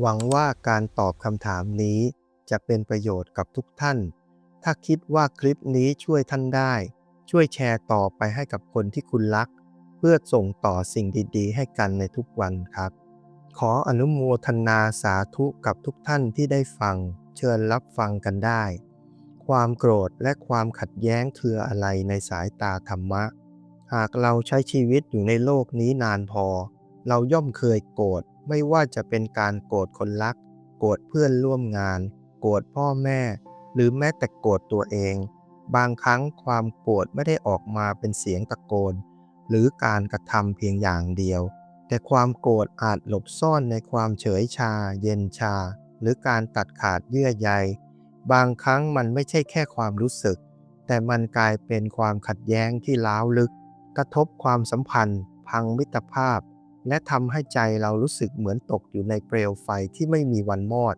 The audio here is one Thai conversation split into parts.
หวังว่าการตอบคำถามนี้จะเป็นประโยชน์กับทุกท่าน ถ้าคิดว่าคลิปนี้ช่วยท่านได้ ช่วยแชร์ต่อไปให้กับคนที่คุณรัก เพื่อส่งต่อสิ่งดีๆ ให้กันในทุกวันครับ ขออนุโมทนาสาธุกับทุกท่านที่ได้ฟัง เชิญรับฟังกันได้ ความโกรธและความขัดแย้งคืออะไรในสายตาธรรมะ หากเราใช้ชีวิตอยู่ในโลกนี้นานพอ เราย่อมเคยโกรธ ไม่ว่าจะเป็นการโกรธคนรัก โกรธเพื่อนร่วมงาน โกรธพ่อแม่ หรือแม้แต่โกรธตัวเอง บางครั้งความโกรธไม่ได้ออกมาเป็นเสียงตะโกน หรือการกระทำเพียงอย่างเดียว แต่ความโกรธอาจหลบซ่อนในความเฉยชา เย็นชา หรือการตัดขาดเยื่อใย บางครั้งมันไม่ใช่แค่ความรู้สึก แต่มันกลายเป็นความขัดแย้งที่ล้าวลึก กระทบความสัมพันธ์ พังมิตรภาพ และทำให้ใจเรารู้สึกเหมือนตกอยู่ในเปลวไฟที่ไม่มีวันมอด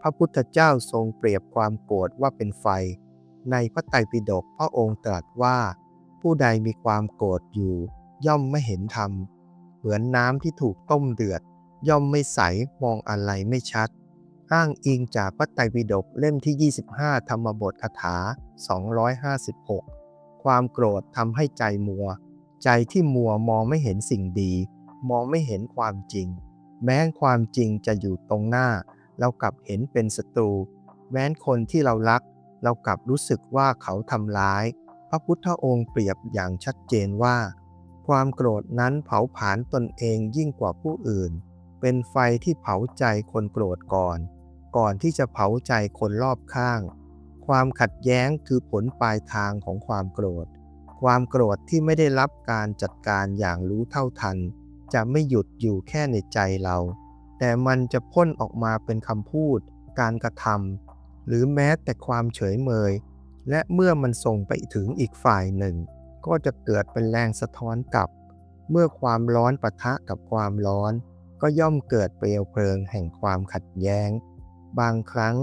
พระพุทธเจ้าทรงเปรียบความโกรธว่าเป็นไฟ ในพระไตรปิฎกพระองค์ตรัสว่า ผู้ใดมีความโกรธอยู่ ย่อมไม่เห็นธรรม เหมือนน้ำที่ถูกต้มเดือด ย่อมไม่ใสมองอะไรไม่ชัด อ้างอิงจากพระไตรปิฎกเล่มที่ 25 ธรรมบทคาถา 256 ความโกรธทำให้ใจมัว ใจที่มัวมองไม่เห็นสิ่งดี มองไม่เห็นความจริง แม้ความจริงจะอยู่ตรงหน้า เรากลับเห็นเป็นศัตรู แม้คนที่เรารัก เรากลับรู้สึกว่าเขาทำร้าย พระพุทธองค์เปรียบอย่างชัดเจนว่า ความโกรธนั้นเผาผลาญตนเองยิ่งกว่าผู้อื่น เป็นไฟที่เผาใจคนโกรธก่อน ก่อนที่จะเผาใจคนรอบข้าง ความขัดแย้งคือผลปลายทางของความโกรธความโกรธที่ไม่ได้รับการจัดการอย่างรู้เท่าทัน จะไม่หยุดอยู่แค่ในใจเรา แต่มันจะพ่นออกมาเป็นคำพูด การกระทำหรือแม้แต่ความเฉยเมย และเมื่อมันส่งไปถึงอีกฝ่ายหนึ่ง ก็จะเกิดเป็นแรงสะท้อนกลับ เมื่อความร้อนปะทะกับความร้อน ก็ย่อมเกิดเปลวเพลิงแห่งความขัดแย้ง บางครั้ง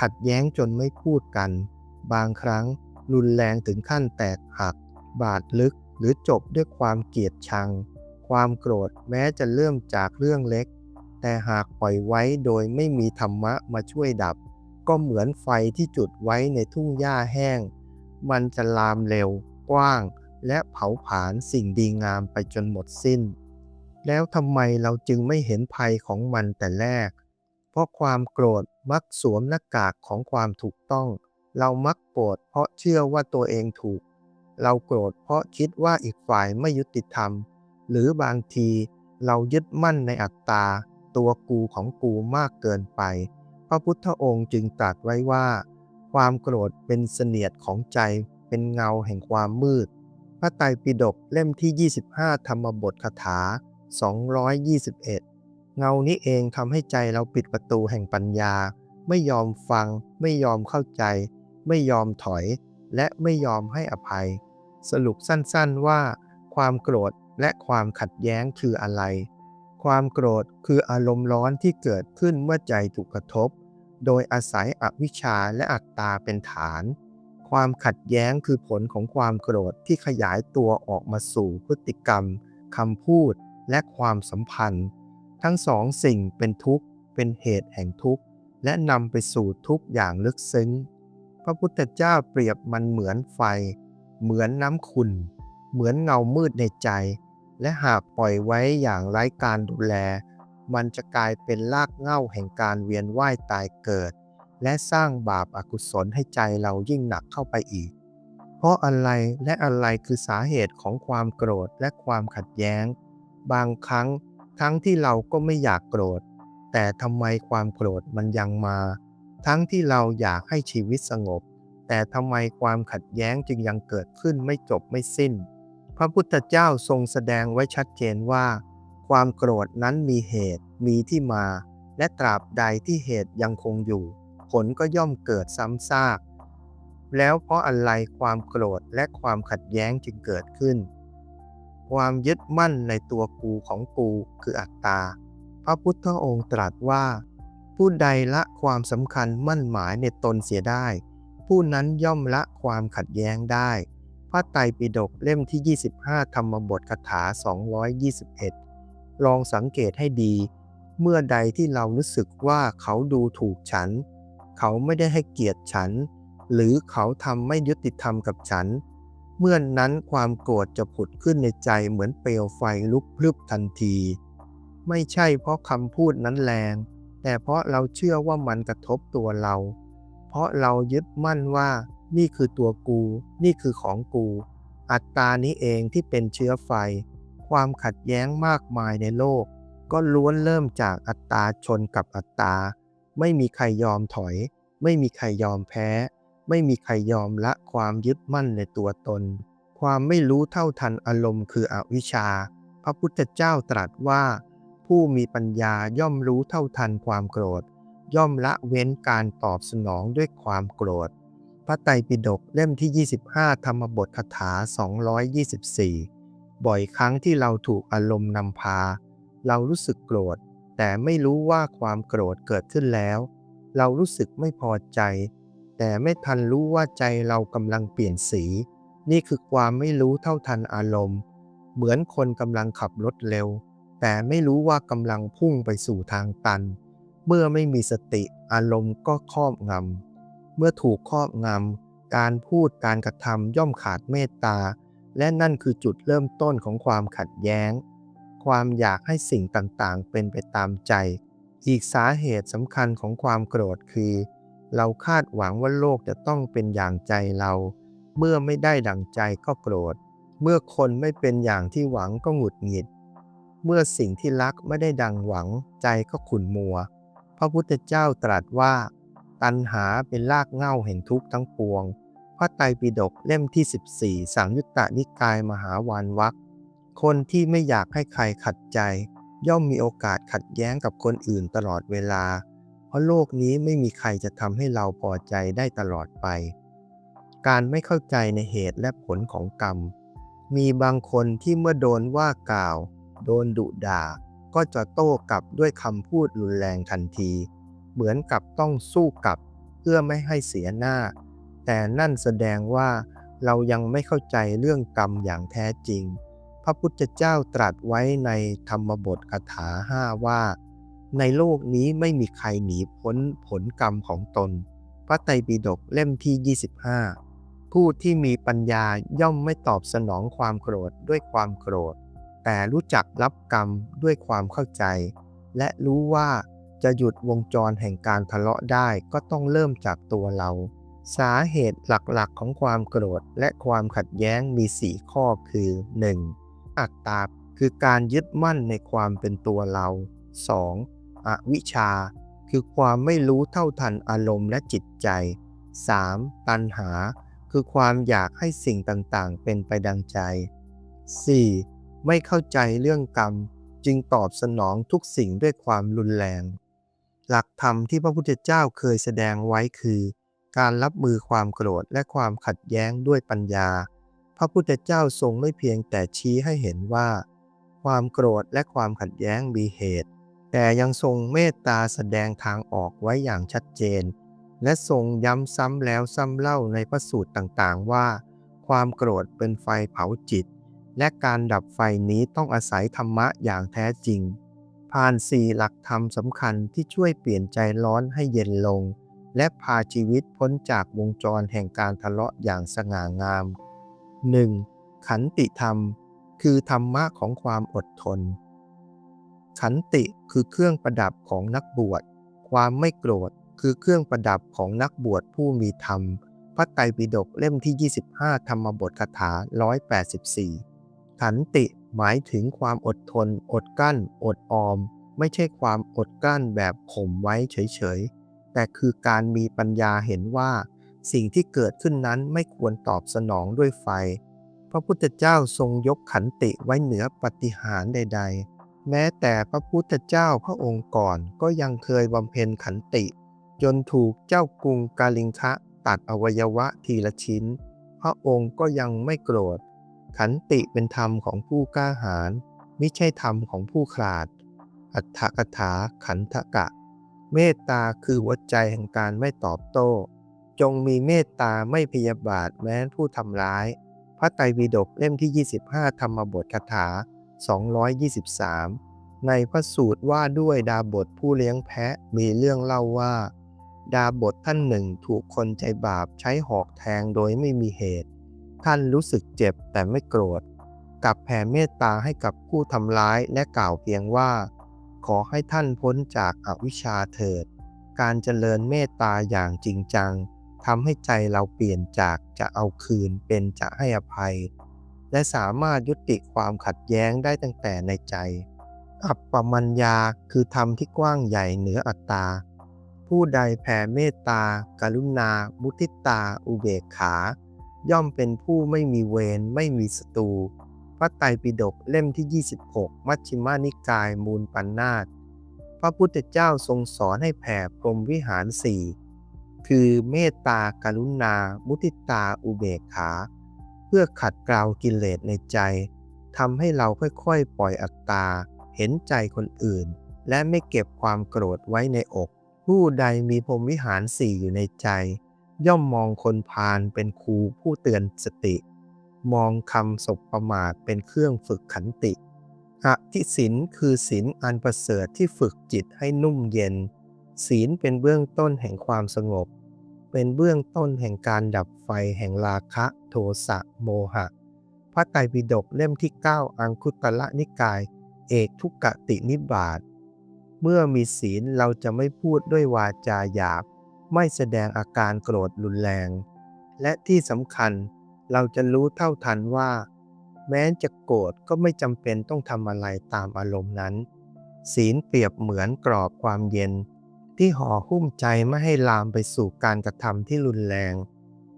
ขัดแย้งจนไม่พูดกัน บางครั้งรุนแรงถึงขั้นแตกหัก บาดลึกหรือจบด้วยความเกลียดชัง ความโกรธแม้จะเริ่มจากเรื่องเล็ก แต่หากปล่อยไว้โดยไม่มีธรรมะมาช่วยดับ ก็เหมือนไฟที่จุดไว้ในทุ่งหญ้าแห้ง มันจะลามเร็ว กว้าง และเผาผลาญสิ่งดีงามไปจนหมดสิ้น แล้วทำไมเราจึงไม่เห็นภัยของมันแต่แรก เพราะความโกรธมักสวมหน้ากากของความถูกต้อง เรามักโกรธเพราะเชื่อว่าตัวเองถูก เราโกรธเพราะคิดว่าอีกฝ่ายไม่ยุติธรรม หรือบางทีเรายึดมั่นในอัตตา ตัวกูของกูมากเกินไป พระพุทธองค์จึงตรัสไว้ว่า ความโกรธเป็นเสนียดของใจเป็นเงาแห่งความมืด พระไตรปิฎกเล่มที่ 25 ธรรมบทคาถา 221 เงานี้เองทำให้ใจเราปิดประตูแห่งปัญญา ไม่ยอมฟัง ไม่ยอมเข้าใจ ไม่ยอมถอย และไม่ยอมให้อภัย สรุปสั้นๆว่า ความโกรธ และความขัดแย้งคืออะไร ความโกรธคืออารมณ์ร้อนที่เกิดขึ้นเมื่อใจถูกกระทบ โดยอาศัยอวิชชาและอัตตาเป็นฐาน ความขัดแย้งคือผลของความโกรธที่ขยายตัวออกมาสู่พฤติกรรมคำพูดและความสัมพันธ์ ทั้งสองสิ่งเป็นทุกข์ เป็นเหตุแห่งทุกข์ และนำไปสู่ทุกข์อย่างลึกซึ้ง พระพุทธเจ้าเปรียบมันเหมือนไฟ เหมือนน้ำขุ่นเหมือนเงามืดในใจ และหากปล่อยไว้อย่างไร้การดูแล มันจะกลายเป็นรากเหง้าแห่งการเวียนว่ายตายเกิด และสร้างบาปอากุศลให้ใจเรายิ่งหนักเข้าไปอีก เพราะอะไรและอะไรคือสาเหตุของความโกรธและความขัดแย้ง บางครั้งทั้งที่เราก็ไม่อยากโกรธ แต่ทำไมความโกรธมันยังมา ทั้งที่เราอยากให้ชีวิตสงบ แต่ทำไมความขัดแย้งจึงยังเกิดขึ้นไม่จบไม่สิ้น พระพุทธเจ้าทรงแสดงไว้ชัดเจนว่า ความโกรธนั้นมีเหตุ มีที่มา และตราบใดที่เหตุยังคงอยู่ ผลก็ย่อมเกิดซ้ำซาก แล้วเพราะอะไรความโกรธและความขัดแย้งจึงเกิดขึ้น ความยึดมั่นในตัวกูของกูคืออัตตา พระพุทธองค์ตรัสว่า ผู้ใดละความสำคัญมั่นหมายในตนเสียได้ ผู้นั้นย่อมละความขัดแย้งได้ ระไตรปิฎกเล่มที่ 25 ธรรมบทคาถา 221 ลองสังเกตให้ดี เมื่อใดที่เรารู้สึกว่าเขาดูถูกฉัน เขาไม่ได้ให้เกียรติฉัน หรือเขาทำไม่ยุติธรรมกับฉัน เมื่อนนั้นความโกรธจะผุดขึ้นในใจเหมือนเปลวไฟลุกพลึบทันที ไม่ใช่เพราะคำพูดนั้นแรง แต่เพราะเราเชื่อว่ามันกระทบตัวเรา เพราะเรายึดมั่นว่า นี่คือตัวกู นี่คือของกู อัตตานี้เองที่เป็นเชื้อไฟ ความขัดแย้งมากมายในโลก ก็ล้วนเริ่มจากอัตตาชนกับอัตตา ไม่มีใครยอมถอย ไม่มีใครยอมแพ้ ไม่มีใครยอมละความยึดมั่นในตัวตน ความไม่รู้เท่าทันอารมณ์คืออวิชชา พระพุทธเจ้าตรัสว่า ผู้มีปัญญาย่อมรู้เท่าทันความโกรธ ย่อมละเว้นการตอบสนองด้วยความโกรธ พระไตรปิฎกเล่มที่ 25 ธรรมบทคาถา 224 บ่อยครั้งที่เราถูกอารมณ์นำพา เรารู้สึกโกรธ แต่ไม่รู้ว่าความโกรธเกิดขึ้นแล้ว เรารู้สึกไม่พอใจ แต่ไม่ทันรู้ว่าใจเรากำลังเปลี่ยนสี นี่คือความไม่รู้เท่าทันอารมณ์ เหมือนคนกำลังขับรถเร็ว แต่ไม่รู้ว่ากำลังพุ่งไปสู่ทางตัน เมื่อไม่มีสติอารมณ์ก็ครอบงำ เมื่อถูกครอบงำการพูดการกระทำย่อมขาดเมตตา และนั่นคือจุดเริ่มต้นของความขัดแย้ง ความอยากให้สิ่งต่างๆ เป็นไปตามใจ อีกสาเหตุสำคัญของความโกรธคือ เราคาดหวังว่าโลกจะต้องเป็นอย่างใจเรา เมื่อไม่ได้ดังใจก็โกรธ เมื่อคนไม่เป็นอย่างที่หวังก็หงุดหงิด เมื่อสิ่งที่รักไม่ได้ดังหวังใจก็ขุ่นมัว พระพุทธเจ้าตรัสว่า ตัณหาเป็นรากเหง้าแห่งทุกข์ทั้งปวง พระไตรปิฎกเล่มที่ 14 สังยุตตนิกายมหาวานวักคนที่ไม่อยากให้ใครขัดใจ ย่อมมีโอกาสขัดแย้งกับคนอื่นตลอดเวลา เพราะโลกนี้ไม่มีใครจะทำให้เราพอใจได้ตลอดไป การไม่เข้าใจในเหตุและผลของกรรม มีบางคนที่เมื่อโดนว่ากล่าว โดนดุด่า ก็จะโต้กลับด้วยคำพูดรุนแรงทันที เหมือนกับต้องสู้กลับเพื่อไม่ให้เสียหน้า แต่นั่นแสดงว่าเรายังไม่เข้าใจเรื่องกรรมอย่างแท้จริง พระพุทธเจ้าตรัสไว้ในธรรมบทคาถาห้าว่า ในโลกนี้ไม่มีใครหนีพ้นผลกรรมของตน พระไตรปิฎกเล่มที่ 25 ผู้ที่มีปัญญาย่อมไม่ตอบสนองความโกรธด้วยความโกรธ แต่รู้จักรับกรรมด้วยความเข้าใจ และรู้ว่า จะหยุดวงจรแห่งการทะเลาะได้ก็ต้องเริ่มจากตัวเรา สาเหตุหลักๆของความโกรธและความขัดแย้งมี 4 ข้อคือ 1. อัตตาคือการยึดมั่นในความเป็นตัวเรา 2. อวิชชา คือความไม่รู้เท่าทันอารมณ์และจิตใจ 3. ตัณหา คือความอยากให้สิ่งต่างๆ เป็นไปดังใจ 4. ไม่เข้าใจเรื่องกรรม จึงตอบสนองทุกสิ่งด้วยความรุนแรง หลักธรรมที่พระพุทธเจ้าเคยแสดงไว้คือ การรับมือความโกรธและความขัดแย้งด้วยปัญญา พระพุทธเจ้าทรงไม่เพียงแต่ชี้ให้เห็นว่า ความโกรธและความขัดแย้งมีเหตุ แต่ยังทรงเมตตาแสดงทางออกไว้อย่างชัดเจน และทรงย้ำซ้ำแล้วซ้ำเล่าในพระสูตรต่างๆ ว่า ความโกรธเป็นไฟเผาจิต และการดับไฟนี้ต้องอาศัยธรรมะอย่างแท้จริง ผ่านสี่หลักธรรมสำคัญที่ช่วยเปลี่ยนใจร้อนให้เย็นลง และพาชีวิตพ้นจากวงจรแห่งการทะเลาะอย่างสง่างาม 1. ขันติธรรม คือธรรมะของความอดทน ขันติคือเครื่องประดับของนักบวช ความไม่โกรธคือเครื่องประดับของนักบวชผู้มีธรรม พระไตรปิฎกเล่มที่ 25 ธรรมบทคาถา 184 ขันติ หมายถึงความอดทน อดกั้น อดออม ไม่ใช่ความอดกั้นแบบข่มไว้เฉยๆ แต่คือการมีปัญญาเห็นว่า สิ่งที่เกิดขึ้นนั้นไม่ควรตอบสนองด้วยไฟ พระพุทธเจ้าทรงยกขันติไว้เหนือปฏิหารใด ๆ แม้แต่พระพุทธเจ้าพระองค์ก่อนก็ยังเคยบำเพ็ญขันติ จนถูกเจ้ากรุงกาลิงคะตัดอวัยวะทีละชิ้น พระองค์ก็ยังไม่โกรธ ขันติเป็นธรรมของผู้กล้าหาญไม่ใช่ธรรมของผู้ขาด อัตถกถาขันธกะ เมตตาคือหัวใจแห่งการไม่ตอบโต้ จงมีเมตตาไม่พยาบาทแม้ผู้ทำร้าย พระไตรปิฎกเล่มที่ 25 ธรรมบทคาถา 223 ในพระสูตรว่าด้วยดาบทผู้เลี้ยงแพะมีเรื่องเล่าว่า ดาบทท่านหนึ่งถูกคนใจบาปใช้หอกแทงโดยไม่มีเหตุ ท่านรู้สึกเจ็บแต่ไม่โกรธกลับแผ่เมตตาให้กับผู้ทำร้ายและกล่าวเพียงว่า ขอให้ท่านพ้นจากอาวิชชาเถิด การเจริญเมตตาอย่างจริงจังทำให้ใจเราเปลี่ยนจากจะเอาคืนเป็นจะให้อภัย และสามารถยุติความขัดแย้งได้ตั้งแต่ในใจ อัปปมัญญาคือธรรมที่กว้างใหญ่เหนืออัตตา ผู้ใดแผ่เมตตา กรุณา มุทิตา อุเบกขา ย่อมเป็นผู้ไม่มีเวรไม่มีศัตรูพระไตรปิฎกเล่มที่ 26 มัชฌิมานิกายมูลปัญนาตพระพุทธเจ้าทรงสอนให้แผ่พรหมวิหารสี่คือเมตตากรุณา มุทิตาอุเบกขา เพื่อขัดเกลากิเลสในใจทำให้เราค่อยๆ ปล่อยอัตตา เห็นใจคนอื่น และไม่เก็บความโกรธไว้ในอก ผู้ใดมีพรหมวิหารสี่อยู่ในใจ ย่อมมองคนพาลเป็นครูผู้เตือนสติ มองคำสบประมาทเป็นเครื่องฝึกขันติอธิศินคือศีลอันประเสริฐที่ฝึกจิตให้นุ่มเย็น ศีลเป็นเบื้องต้นแห่งความสงบ เป็นเบื้องต้นแห่งการดับไฟแห่งราคะ โทสะโมหะ พระไตรปิฎกเล่มที่ 9 อังคุตละนิกาย เอกทุกกตินิบาต เมื่อมีศีลเราจะไม่พูดด้วยวาจาหยาบ ไม่แสดงอาการโกรธรุนแรง และที่สำคัญเราจะรู้เท่าทันว่า แม้จะโกรธก็ไม่จำเป็นต้องทำอะไรตามอารมณ์นั้น ศีลเปรียบเหมือนกรอบความเย็น ที่ห่อหุ้มใจไม่ให้ลามไปสู่การกระทำที่รุนแรง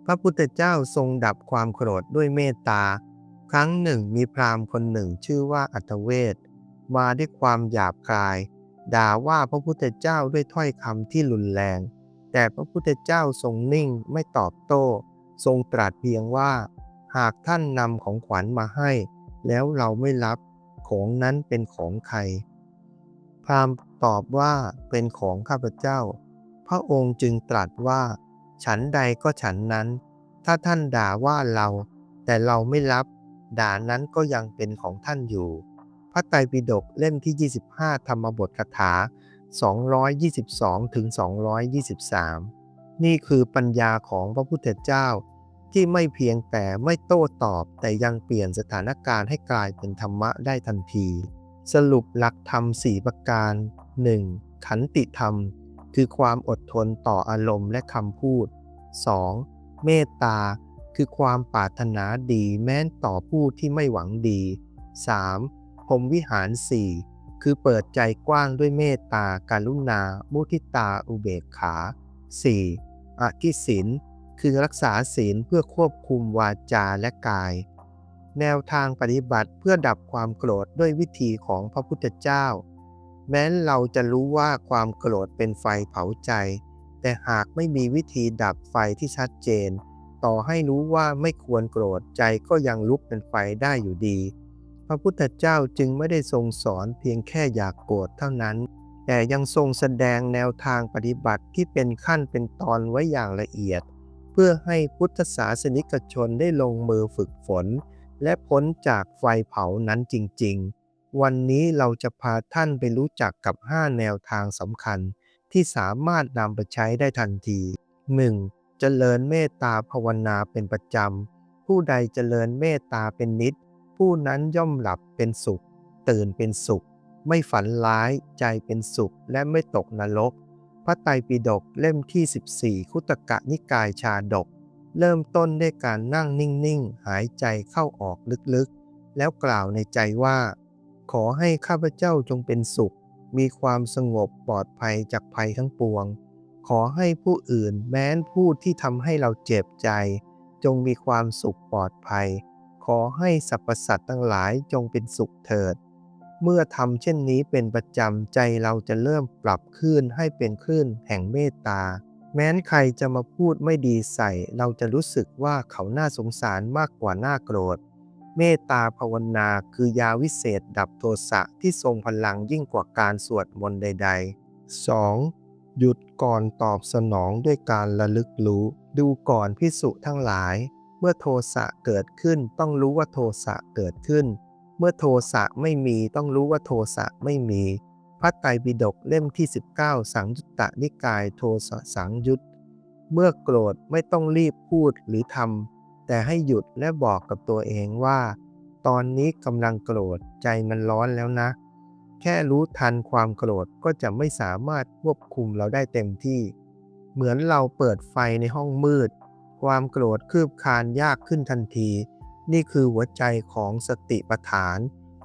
พระพุทธเจ้าทรงดับความโกรธด้วยเมตตา ครั้งหนึ่งมีพราหมณ์คนหนึ่งชื่อว่าอัตเวทมาด้วยความหยาบคาย ด่าว่าพระพุทธเจ้าด้วยถ้อยคำที่รุนแรง แต่พระพุทธเจ้าทรงนิ่งไม่ตอบโต้ ทรงตรัสเพียงว่า หากท่านนำของขวัญมาให้ แล้วเราไม่รับของนั้นเป็นของใคร พราหมณ์ตอบว่าเป็นของข้าพเจ้า พระองค์จึงตรัสว่า ฉันใดก็ฉันนั้น ถ้าท่านด่าว่าเรา แต่เราไม่รับ ด่านั้นก็ยังเป็นของท่านอยู่ พระไตรปิฎกเล่มที่ 25 ธรรมบทคาถา 222 ถึง 223 นี่คือปัญญาของพระพุทธเจ้า ที่ไม่เพียงแต่ไม่โต้ตอบแต่ยังเปลี่ยนสถานการณ์ให้กลายเป็นธรรมะได้ทันที สรุปหลักธรรม 4 ประการ 1. ขันติธรรม คือความอดทนต่ออารมณ์และคำพูด 2. เมตตา คือความปรารถนาดีแม้นต่อผู้ที่ไม่หวังดี 3. พรหมวิหาร4 คือเปิดใจกว้างด้วยเมตตาการุณา มุทิตาอุเบกขา 4. อธิศีลคือรักษาศีลเพื่อควบคุมวาจาและกาย แนวทางปฏิบัติเพื่อดับความโกรธด้วยวิธีของพระพุทธเจ้า แม้เราจะรู้ว่าความโกรธเป็นไฟเผาใจ แต่หากไม่มีวิธีดับไฟที่ชัดเจน ต่อให้รู้ว่าไม่ควรโกรธใจก็ยังลุกเป็นไฟได้อยู่ดี ระพุทธเจ้าจึงไม่ได้ทรงสอนเพียงแค่อยากโกรธเท่านั้น แต่ยังทรงแสดงแนวทางปฏิบัติที่เป็นขั้นเป็นตอนไว้อย่างละเอียด เพื่อให้พุทธศาสนิกชนได้ลงมือฝึกฝน และพ้นจากไฟเผานั้นจริง ๆ วันนี้เราจะพาท่านไปรู้จักกับ 5 แนวทางสำคัญ ที่สามารถนำไปใช้ได้ทันที 1. เจริญเมตตาภาวนาเป็นประจำผู้ใดเจริญเมตตาเป็นนิด ผู้นั้นย่อมหลับเป็นสุข ตื่นเป็นสุข ไม่ฝันร้ายใจเป็นสุขและไม่ตกนรก พระไตรปิฎกเล่มที่ 14 คุตกะนิกายชาดก เริ่มต้นด้วยการนั่งนิ่งๆ หายใจเข้าออกลึกๆ แล้วกล่าวในใจว่า ขอให้ข้าพเจ้าจงเป็นสุข มีความสงบปลอดภัยจากภัยทั้งปวง ขอให้ผู้อื่นแม้นผู้ที่ทำให้เราเจ็บใจ จงมีความสุขปลอดภัย ขอให้สรรพสัตว์ทั้งหลายจงเป็นสุขเถิด เมื่อทำเช่นนี้เป็นประจำใจเราจะเริ่มปรับคลื่นให้เป็นคลื่นแห่งเมตตา แม้นใครจะมาพูดไม่ดีใส่ เราจะรู้สึกว่าเขาน่าสงสารมากกว่าน่าโกรธ เมตตาภาวนาคือยาวิเศษดับโทสะที่ทรงพลังยิ่งกว่าการสวดมนต์ใด ๆ 2. หยุดก่อนตอบสนองด้วยการระลึกรู้ ดูก่อนพิสุทั้งหลาย เมื่อโทสะเกิดขึ้น ต้องรู้ว่าโทสะเกิดขึ้น เมื่อโทสะไม่มีต้องรู้ว่าโทสะไม่มี พระไตรปิฎกเล่มที่ 19 สังยุตตนิกายโทสะสังยุต เมื่อโกรธไม่ต้องรีบพูดหรือทำแต่ให้หยุดและบอกกับตัวเองว่า ตอนนี้กำลังโกรธใจมันร้อนแล้วนะ แค่รู้ทันความโกรธก็จะไม่สามารถควบคุมเราได้เต็มที่ เหมือนเราเปิดไฟในห้องมืด ความโกรธคืบคานยากขึ้นทันที นี่คือหัวใจของสติปัฏฐาน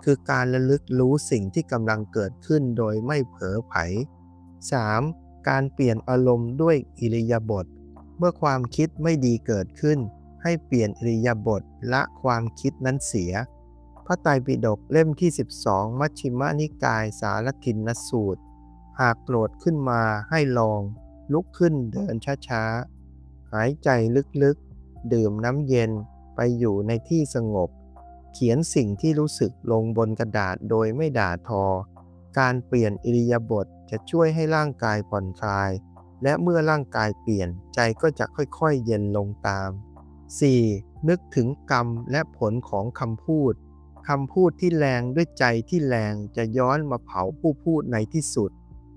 คือการระลึกรู้สิ่งที่กำลังเกิดขึ้นโดยไม่เผลอไผ 3. การเปลี่ยนอารมณ์ด้วยอิริยาบถเมื่อความคิดไม่ดีเกิดขึ้น ให้เปลี่ยนอิริยาบถละความคิดนั้นเสีย พระไตรปิฎกเล่มที่ 12 มัชฌิมนิกายสารทินนสูตร หากโกรธขึ้นมาให้ลอง ลุกขึ้นเดินช้าๆายใจลึกๆ ดื่มน้ำเย็นไปอยู่ในที่สงบ เขียนสิ่งที่รู้สึกลงบนกระดาษโดยไม่ด่าทอ การเปลี่ยนอิริยาบถจะช่วยให้ร่างกายผ่อนคลาย และเมื่อร่างกายเปลี่ยนใจก็จะค่อยๆ เย็นลงตาม 4. นึกถึงกรรมและผลของคำพูดคำพูดที่แรงด้วยใจที่แรงจะย้อนมาเผาผู้พูดในที่สุด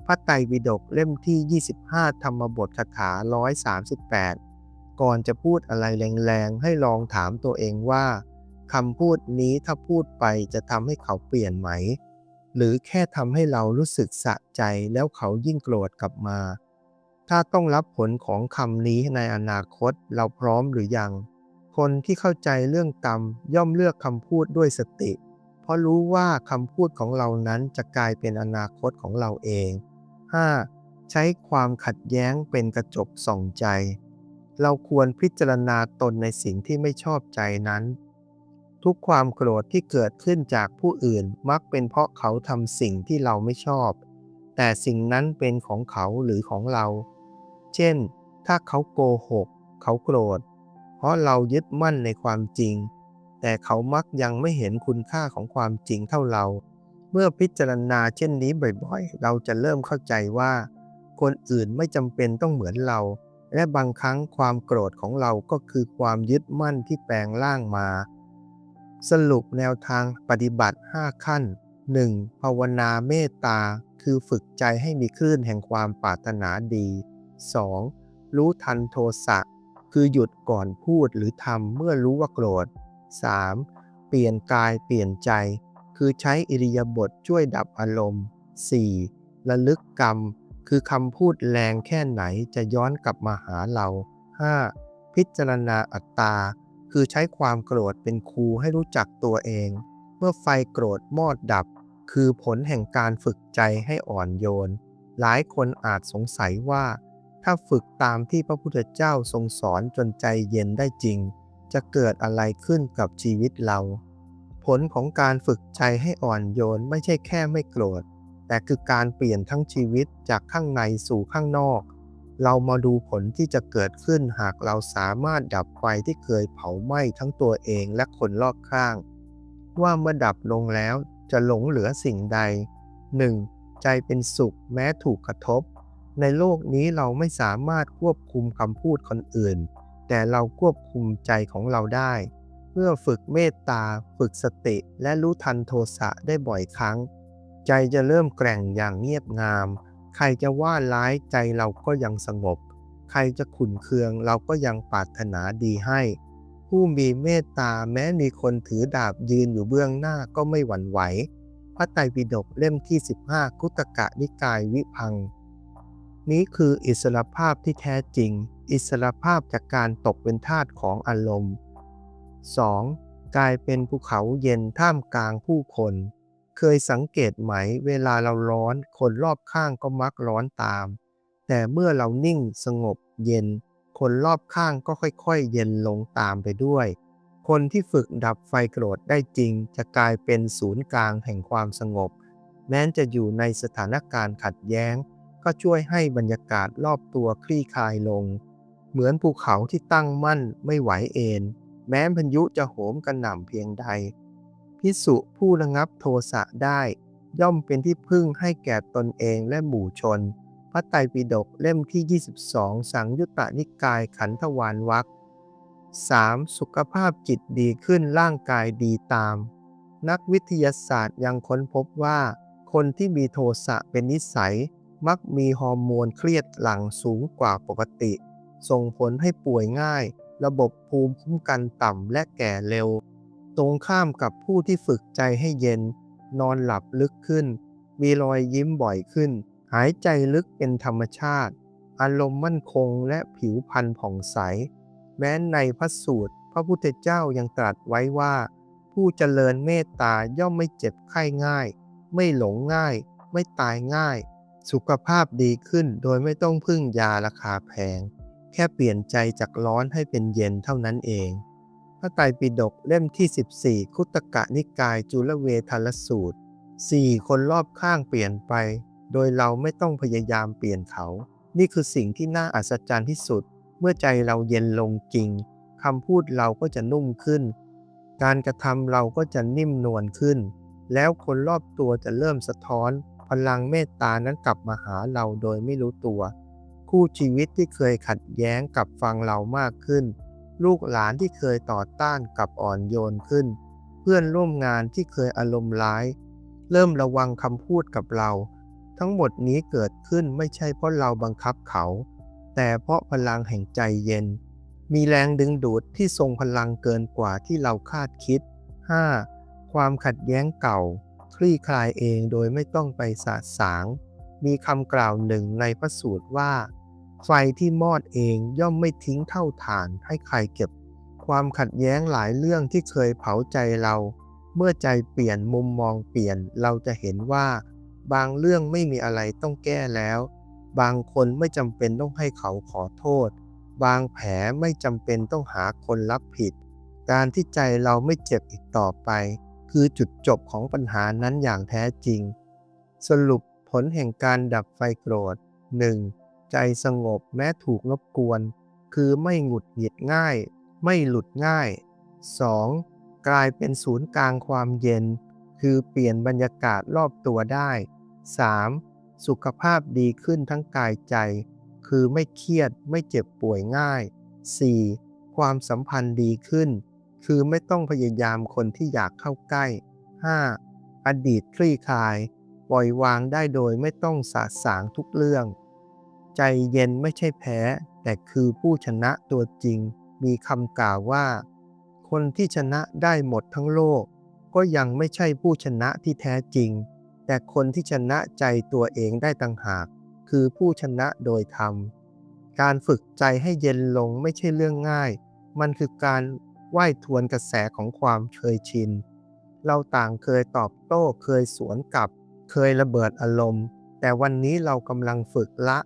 พระไตรปิฎกเล่มที่ 25 ธรรมบทคาถา 138 ก่อนจะพูดอะไรแรงๆ ให้ลองถามตัวเองว่าคำพูดนี้ถ้าพูดไปจะทำให้เขาเปลี่ยนไหม หรือแค่ทำให้เรารู้สึกสะใจแล้วเขายิ่งโกรธกลับมา ถ้าต้องรับผลของคำนี้ในอนาคตเราพร้อมหรือยัง คนที่เข้าใจเรื่องกรรมย่อมเลือกคำพูดด้วยสติ เพราะรู้ว่าคำพูดของเรานั้นจะกลายเป็นอนาคตของเราเอง 5. ใช้ความขัดแย้งเป็นกระจกส่องใจ เราควรพิจารณาตนในสิ่งที่ไม่ชอบใจนั้น ทุกความโกรธที่เกิดขึ้นจากผู้อื่นมักเป็นเพราะเขาทำสิ่งที่เราไม่ชอบ แต่สิ่งนั้นเป็นของเขาหรือของเรา เช่น ถ้าเขาโกหก เขาโกรธ เพราะเรายึดมั่นในความจริง แต่เขามักยังไม่เห็นคุณค่าของความจริงเท่าเรา เมื่อพิจารณาเช่นนี้บ่อยๆ เราจะเริ่มเข้าใจว่า คนอื่นไม่จำเป็นต้องเหมือนเรา และบางครั้งความโกรธของเราก็คือความยึดมั่นที่แปลงร่างมา สรุปแนวทางปฏิบัติ 5 ขั้น 1. ภาวนาเมตตา คือฝึกใจให้มีคลื่นแห่งความปรารถนาดี 2. รู้ทันโทสะ คือหยุดก่อนพูดหรือทำเมื่อรู้ว่าโกรธ 3. เปลี่ยนกายเปลี่ยนใจ คือใช้อิริยาบถช่วยดับอารมณ์ 4. ระลึกกรรม คือคำพูดแรงแค่ไหนจะย้อนกลับมาหาเรา 5. พิจารณาอัตตา คือใช้ความโกรธเป็นครูให้รู้จักตัวเอง เมื่อไฟโกรธมอดดับ คือผลแห่งการฝึกใจให้อ่อนโยน หลายคนอาจสงสัยว่า ถ้าฝึกตามที่พระพุทธเจ้าทรงสอนจนใจเย็นได้จริง จะเกิดอะไรขึ้นกับชีวิตเรา ผลของการฝึกใจให้อ่อนโยนไม่ใช่แค่ไม่โกรธ แต่คือการเปลี่ยนทั้งชีวิตจากข้างในสู่ข้างนอก เรามาดูผลที่จะเกิดขึ้นหากเราสามารถดับไฟที่เคยเผาไหม้ทั้งตัวเองและคนรอบข้าง ว่าเมื่อดับลงแล้วจะหลงเหลือสิ่งใด 1. ใจเป็นสุขแม้ถูกกระทบ ในโลกนี้เราไม่สามารถควบคุมคำพูดคนอื่น แต่เราควบคุมใจของเราได้ เมื่อฝึกเมตตา ฝึกสติและรู้ทันโทสะได้บ่อยครั้ง ใจจะเริ่มแกร่งอย่างเงียบงาม ใครจะว่าร้ายใจเราก็ยังสงบ ใครจะขุนเคืองเราก็ยังปรารถนาดีให้ ผู้มีเมตตาแม้มีคนถือดาบยืนอยู่เบื้องหน้าก็ไม่หวั่นไหว พระไตรปิฎกเล่มที่ 15 คุตกะนิกายวิพัง นี้คืออิสรภาพที่แท้จริง อิสรภาพจากการตกเป็นทาสของอารมณ์ 2. กลายเป็นภูเขาเย็นท่ามกลางผู้คน เคยสังเกตไหม เวลาเราร้อนคนรอบข้างก็มักร้อนตาม แต่เมื่อเรานิ่งสงบเย็น คนรอบข้างก็ค่อยๆ เย็นลงตามไปด้วย คนที่ฝึกดับไฟโกรธได้จริง จะกลายเป็นศูนย์กลางแห่งความสงบ แม้จะอยู่ในสถานการณ์ขัดแย้ง ก็ช่วยให้บรรยากาศรอบตัวคลี่คลายลง เหมือนภูเขาที่ตั้งมั่นไม่ไหวเอ็นแม้พายุจะโหมกระหน่ำเพียงใด พิสุผู้ระงับโทสะได้ ย่อมเป็นที่พึ่งให้แก่ตนเองและหมู่ชน พระไตรปิฎกเล่มที่ 22 สังยุตตนิกายขันธวานวัก 3. สุขภาพจิตดีขึ้นร่างกายดีตาม นักวิทยาศาสตร์ยังค้นพบว่า คนที่มีโทสะเป็นนิสัย มักมีฮอร์โมนเครียดหลั่งสูงกว่าปกติ ส่งผลให้ป่วยง่าย ระบบภูมิคุ้มกันต่ำและแก่เร็ว ตรงข้ามกับผู้ที่ฝึกใจให้เย็น นอนหลับลึกขึ้น มีรอยยิ้มบ่อยขึ้น หายใจลึกเป็นธรรมชาติ อารมณ์มั่นคงและผิวพรรณผ่องใส แม้ในพระสูตร พระพุทธเจ้ายังตรัสไว้ว่า ผู้เจริญเมตตาย่อมไม่เจ็บไข้ง่าย ไม่หลงง่าย ไม่ตายง่าย สุขภาพดีขึ้นโดยไม่ต้องพึ่งยาราคาแพง แค่เปลี่ยนใจจากร้อนให้เป็นเย็นเท่านั้นเอง พระไตรปิฎกเล่มที่ 14 คุตกะนิกายจุลเวทลสูตรสี่คนรอบข้างเปลี่ยนไป โดยเราไม่ต้องพยายามเปลี่ยนเขา นี่คือสิ่งที่น่าอัศจรรย์ที่สุด เมื่อใจเราเย็นลงจริงคำพูดเราก็จะนุ่มขึ้น การกระทำเราก็จะนิ่มนวลขึ้น แล้วคนรอบตัวจะเริ่มสะท้อน พลังเมตตานั้นกลับมาหาเราโดยไม่รู้ตัว คู่ชีวิตที่เคยขัดแย้งกับฟังเรามากขึ้น ลูกหลานที่เคยต่อต้านกับอ่อนโยนขึ้น เพื่อนร่วมงานที่เคยอารมณ์ร้าย เริ่มระวังคำพูดกับเรา ทั้งหมดนี้เกิดขึ้นไม่ใช่เพราะเราบังคับเขา แต่เพราะพลังแห่งใจเย็น มีแรงดึงดูดที่ทรงพลังเกินกว่าที่เราคาดคิด 5. ความขัดแย้งเก่า คลี่คลายเองโดยไม่ต้องไปสาสาง มีคำกล่าวหนึ่งในพระสูตรว่า ไฟที่มอดเองย่อมไม่ทิ้งเท่าฐานให้ใครเก็บ ความขัดแย้งหลายเรื่องที่เคยเผาใจเรา เมื่อใจเปลี่ยนมุมมองเปลี่ยนเราจะเห็นว่า บางเรื่องไม่มีอะไรต้องแก้แล้ว บางคนไม่จำเป็นต้องให้เขาขอโทษ บางแผลไม่จำเป็นต้องหาคนรับผิด การที่ใจเราไม่เจ็บอีกต่อไป คือจุดจบของปัญหานั้นอย่างแท้จริง สรุปผลแห่งการดับไฟโกรธ 1. ใจสงบแม้ถูกรบกวน คือไม่หงุดหงิดง่าย ไม่หลุดง่าย 2. กลายเป็นศูนย์กลางความเย็น คือเปลี่ยนบรรยากาศรอบตัวได้ 3. สุขภาพดีขึ้นทั้งกายใจ คือไม่เครียดไม่เจ็บป่วยง่าย 4. ความสัมพันธ์ดีขึ้น คือไม่ต้องพยายามคนที่อยากเข้าใกล้ 5. อดีตคลี่คลาย ปล่อยวางได้โดยไม่ต้องสาสางทุกเรื่อง ใจเย็นไม่ใช่แพ้ แต่คือผู้ชนะตัวจริง มีคำกล่าวว่า คนที่ชนะได้หมดทั้งโลก ก็ยังไม่ใช่ผู้ชนะที่แท้จริง แต่คนที่ชนะใจตัวเองได้ต่างหาก คือผู้ชนะโดยธรรม การฝึกใจให้เย็นลงไม่ใช่เรื่องง่าย มันคือการว่ายทวนกระแสของความเคยชิน เราต่างเคยตอบโต้เคยสวนกลับ เคยระเบิดอารมณ์ แต่วันนี้เรากำลังฝึกละ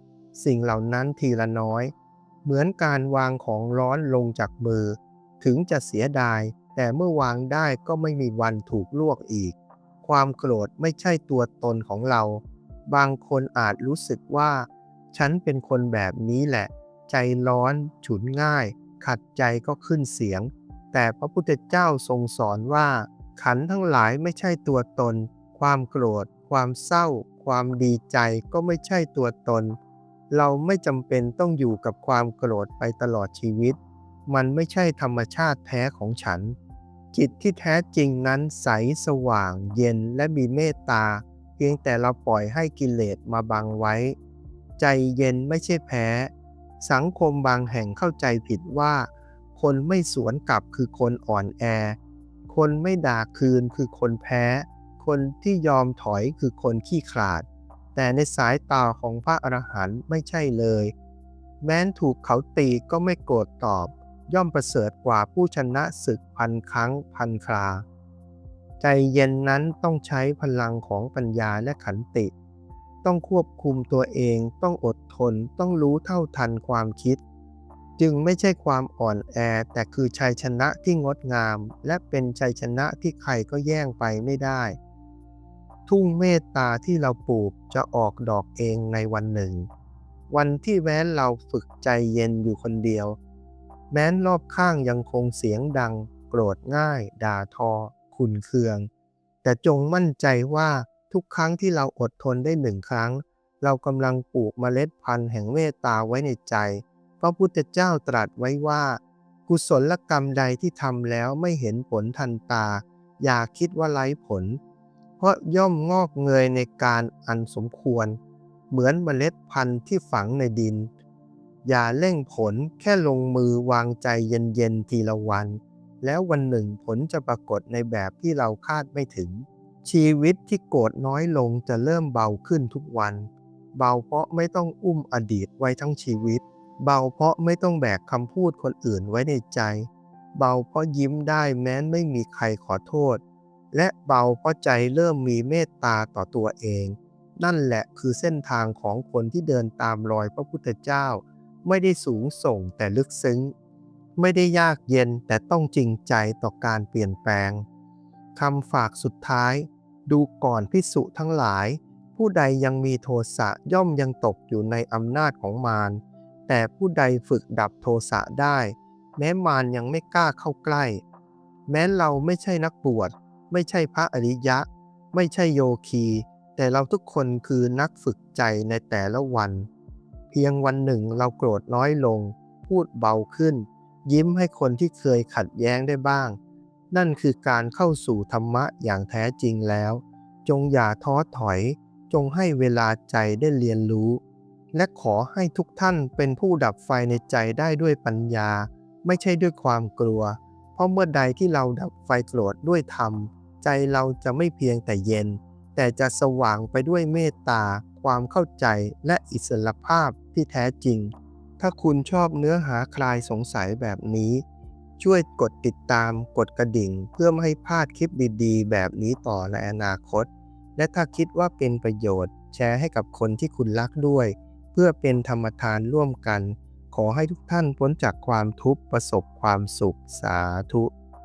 สิ่งเหล่านั้นทีละน้อย เหมือนการวางของร้อนลงจากมือ ถึงจะเสียดาย แต่เมื่อวางได้ก็ไม่มีวันถูกลวกอีก ความโกรธไม่ใช่ตัวตนของเรา บางคนอาจรู้สึกว่า ฉันเป็นคนแบบนี้แหละ ใจร้อน ฉุนง่าย ขัดใจก็ขึ้นเสียง แต่พระพุทธเจ้าทรงสอนว่า ขันธ์ทั้งหลายไม่ใช่ตัวตน ความโกรธ ความเศร้า ความดีใจก็ไม่ใช่ตัวตน เราไม่จำเป็นต้องอยู่กับความโกรธไปตลอดชีวิต มันไม่ใช่ธรรมชาติแท้ของฉัน จิตที่แท้จริงนั้นใสสว่าง เย็นและมีเมตตา เพียงแต่เราปล่อยให้กิเลสมาบังไว้ ใจเย็นไม่ใช่แพ้ สังคมบางแห่งเข้าใจผิดว่า คนไม่สวนกลับคือคนอ่อนแอ คนไม่ด่าคืนคือคนแพ้ คนที่ยอมถอยคือคนขี้ขลาด แต่ในสายตาของพระอรหันต์ไม่ใช่เลย แม้นถูกเขาตีก็ไม่โกรธตอบ ย่อมประเสริฐกว่าผู้ชนะศึกพันครั้งพันครา ใจเย็นนั้นต้องใช้พลังของปัญญาและขันติ ต้องควบคุมตัวเอง ต้องอดทน ต้องรู้เท่าทันความคิด จึงไม่ใช่ความอ่อนแอ แต่คือชัยชนะที่งดงาม และเป็นชัยชนะที่ใครก็แย่งไปไม่ได้ ทุ่งเมตตาที่เราปลูกจะออกดอกเองในวันหนึ่ง วันที่แม้นเราฝึกใจเย็นอยู่คนเดียว แม้นรอบข้างยังคงเสียงดัง โกรธง่าย ด่าทอ ขุนเคือง แต่จงมั่นใจว่าทุกครั้งที่เราอดทนได้หนึ่งครั้ง เรากำลังปลูกเมล็ดพันธุ์แห่งเมตตาไว้ในใจ พระพุทธเจ้าตรัสไว้ว่า กุศลกรรมใดที่ทำแล้วไม่เห็นผลทันตา อย่าคิดว่าไร้ผล ราะย่อมงอกเงยในการอันสมควร เหมือนเมล็ดพันธุ์ที่ฝังในดิน อย่าเร่งผลแค่ลงมือวางใจเย็นๆทีละวัน แล้ววันหนึ่งผลจะปรากฏในแบบที่เราคาดไม่ถึง ชีวิตที่โกรธน้อยลงจะเริ่มเบาขึ้นทุกวัน เบาเพราะไม่ต้องอุ้มอดีตไว้ทั้งชีวิต เบาเพราะไม่ต้องแบกคำพูดคนอื่นไว้ในใจ เบาเพราะยิ้มได้แม้ไม่มีใครขอโทษ และเบาเพราะใจเริ่มมีเมตตาต่อตัวเอง นั่นแหละคือเส้นทางของคนที่เดินตามรอยพระพุทธเจ้า ไม่ได้สูงส่งแต่ลึกซึ้ง ไม่ได้ยากเย็นแต่ต้องจริงใจต่อการเปลี่ยนแปลงคำฝากสุดท้าย ดูก่อนพิสุทั้งหลาย ผู้ใดยังมีโทสะย่อมยังตกอยู่ในอำนาจของมารแต่ผู้ใดฝึกดับโทสะได้ แม้มารยังไม่กล้าเข้าใกล้ แม้เราไม่ใช่นักบวช ไม่ใช่พระอริยะ ไม่ใช่โยคี แต่เราทุกคนคือนักฝึกใจในแต่ละวัน เพียงวันหนึ่งเราโกรธน้อยลง พูดเบาขึ้น ยิ้มให้คนที่เคยขัดแย้งได้บ้าง นั่นคือการเข้าสู่ธรรมะอย่างแท้จริงแล้ว จงอย่าท้อถอย จงให้เวลาใจได้เรียนรู้ และขอให้ทุกท่านเป็นผู้ดับไฟในใจได้ด้วยปัญญา ไม่ใช่ด้วยความกลัว เพราะเมื่อใดที่เราดับไฟโกรธด้วยธรรม ใจเราจะไม่เพียงแต่เย็น แต่จะสว่างไปด้วยเมตตา ความเข้าใจและอิสรภาพที่แท้จริง ถ้าคุณชอบเนื้อหาคลายสงสัยแบบนี้ ช่วยกดติดตามกดกระดิ่ง เพื่อไม่ให้พลาดคลิปดีๆ แบบนี้ต่อในอนาคต และถ้าคิดว่าเป็นประโยชน์ แชร์ให้กับคนที่คุณรักด้วย เพื่อเป็นธรรมทานร่วมกัน ขอให้ทุกท่านพ้นจากความทุกข์ประสบความสุขสาธุ